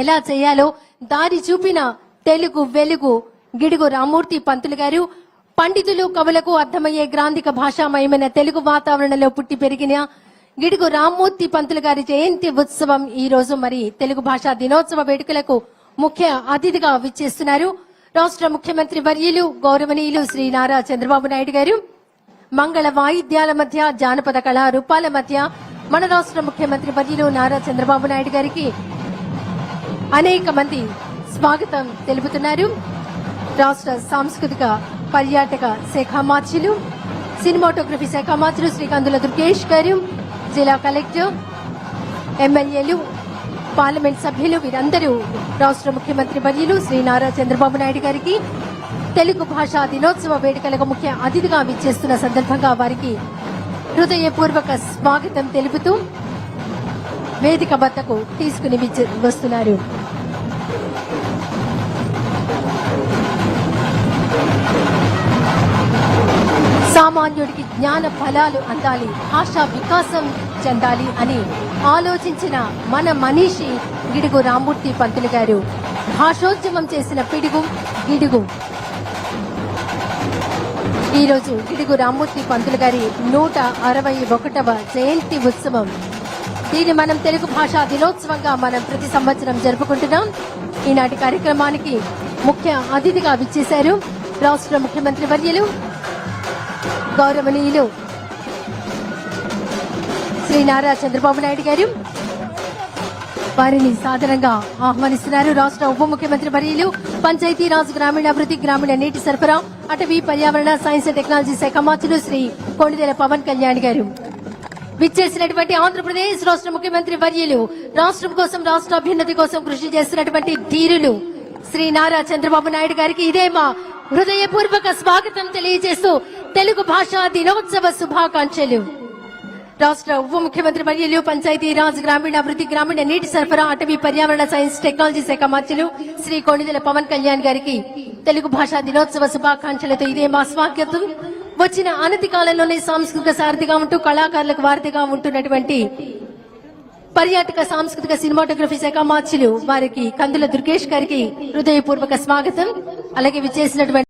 ఎలా చేయాలో దారి చూపిన తెలుగు వెలుగు గిడుగు రామూర్తి పంతులు గారు. పండితులు కవులకు అర్థమయ్యే గ్రాంధిక భాషామయమైన తెలుగు వాతావరణంలో పుట్టి పెరిగిన గిడుగు రామ్మూర్తి పంతులు గారి జయంతి ఉత్సవం ఈ రోజు మరి తెలుగు భాషా దినోత్సవ వేడుకలకు ముఖ్య అతిథిగా విచ్చేస్తున్నారు. రాష్ట్ర ముఖ్యమంత్రి వర్యులు గౌరవనీయులు శ్రీ నారా చంద్రబాబు నాయుడు గారు. మంగళ వాయిద్యాల మధ్య జానపద కళారూపాల మధ్య మన రాష్ట్ర ముఖ్యమంత్రి వర్యులు నారా చంద్రబాబు నాయుడు గారికి అనేక మంది స్వాగతం తెలుపుతున్నారు. రాష్ట్ర సాంస్కృతిక పర్యాటక శాఖ మార్చులు సినిమాటోగ్రఫీ శాఖ మార్చులు శ్రీకాంతుల దుర్గేష్ గారు జిల్లా కలెక్టర్ ఎమ్మెల్యేలు పార్లమెంట్ సభ్యులు వీరందరూ రాష్ట్ర ముఖ్యమంత్రి వర్యులు శ్రీ నారా చంద్రబాబు నాయుడు గారికి తెలుగు భాషా దినోత్సవ వేడుకలకు ముఖ్య అతిథిగా విచ్చేస్తున్న సందర్భంగా వారికి హృదయపూర్వక స్వాగతం తెలుపుతూ వేదిక వద్దకు తీసుకుని వస్తున్నారు. సామాన్యుడికి జ్ఞాన ఫలాలు అందాలి భాషా వికాసం చెందాలి అని ఆలోచించిన మన మనీషి గిడుగు రామూర్తి పంతులు గారు. భాషోద్యమం చేసిన పిడుగు గిడుగు. ఈరోజు గిడుగు రామూర్తి పంతులు గారి నూట అరవై ఒకటవ జయంతి ఉత్సవం. దీన్ని మనం తెలుగు భాషా దినోత్సవంగా మనం ప్రతి సంవత్సరం జరుపుకుంటున్నాం. ఈనాటి కార్యక్రమానికి ముఖ్య అతిథిగా విచ్చేశారు రాష్ట్ర ముఖ్యమంత్రి వర్యులు గౌరవనీయులు శ్రీ నారా చంద్రబాబు నాయుడు గారు. వారిని సాధారణంగా ఆహ్వానిస్తున్నారు రాష్ట్ర ఉప ముఖ్యమంత్రి వర్యులు పంచాయతీరాజ్ గ్రామీణాభివృద్ధి గ్రామీణ నీటి సరఫరా అటవీ పర్యావరణ సైన్స్ అండ్ టెక్నాలజీ శాఖ మంత్రులు శ్రీ కొణిదెల పవన్ కళ్యాణ్ గారు. విచ్చేసినటువంటి ఆంధ్రప్రదేశ్ రాష్ట్ర ముఖ్యమంత్రి వర్యులు రాష్ట్రం కోసం రాష్ట్ర అభ్యున్నతి కోసం కృషి చేసినటువంటి ధీరులు శ్రీ నారా చంద్రబాబు నాయుడు గారికి ఇదే మా హృదయపూర్వక స్వాగతం తెలియజేస్తూ తెలుగు భాషా దినోత్సవ శుభాకాంక్షలు. రాష్ట్ర ఉప ముఖ్యమంత్రి వర్యులు పంచాయతీ రాజ్ గ్రామీణాభివృద్ధి గ్రామీణ నీటి సరఫరా అటవీ పర్యావరణ సైన్స్ టెక్నాలజీ శాఖ మంత్రులు శ్రీ కొణిదెల పవన్ కళ్యాణ్ గారికి తెలుగు భాషా దినోత్సవ శుభాకాంక్షలతో ఇదే మా స్వాగతం. వచ్చిన అనతి కాలంలోనే సాంస్కృతిక సారథిగా ఉంటూ కళాకారులకు వారధిగా ఉంటున్నటువంటి పర్యాటక సాంస్కృతిక సినిమాటోగ్రఫీ శాఖ మార్చులు వారికి కందుల దుర్గేష్ గారికి హృదయపూర్వక స్వాగతం. అలాగే విచ్చేసినటువంటి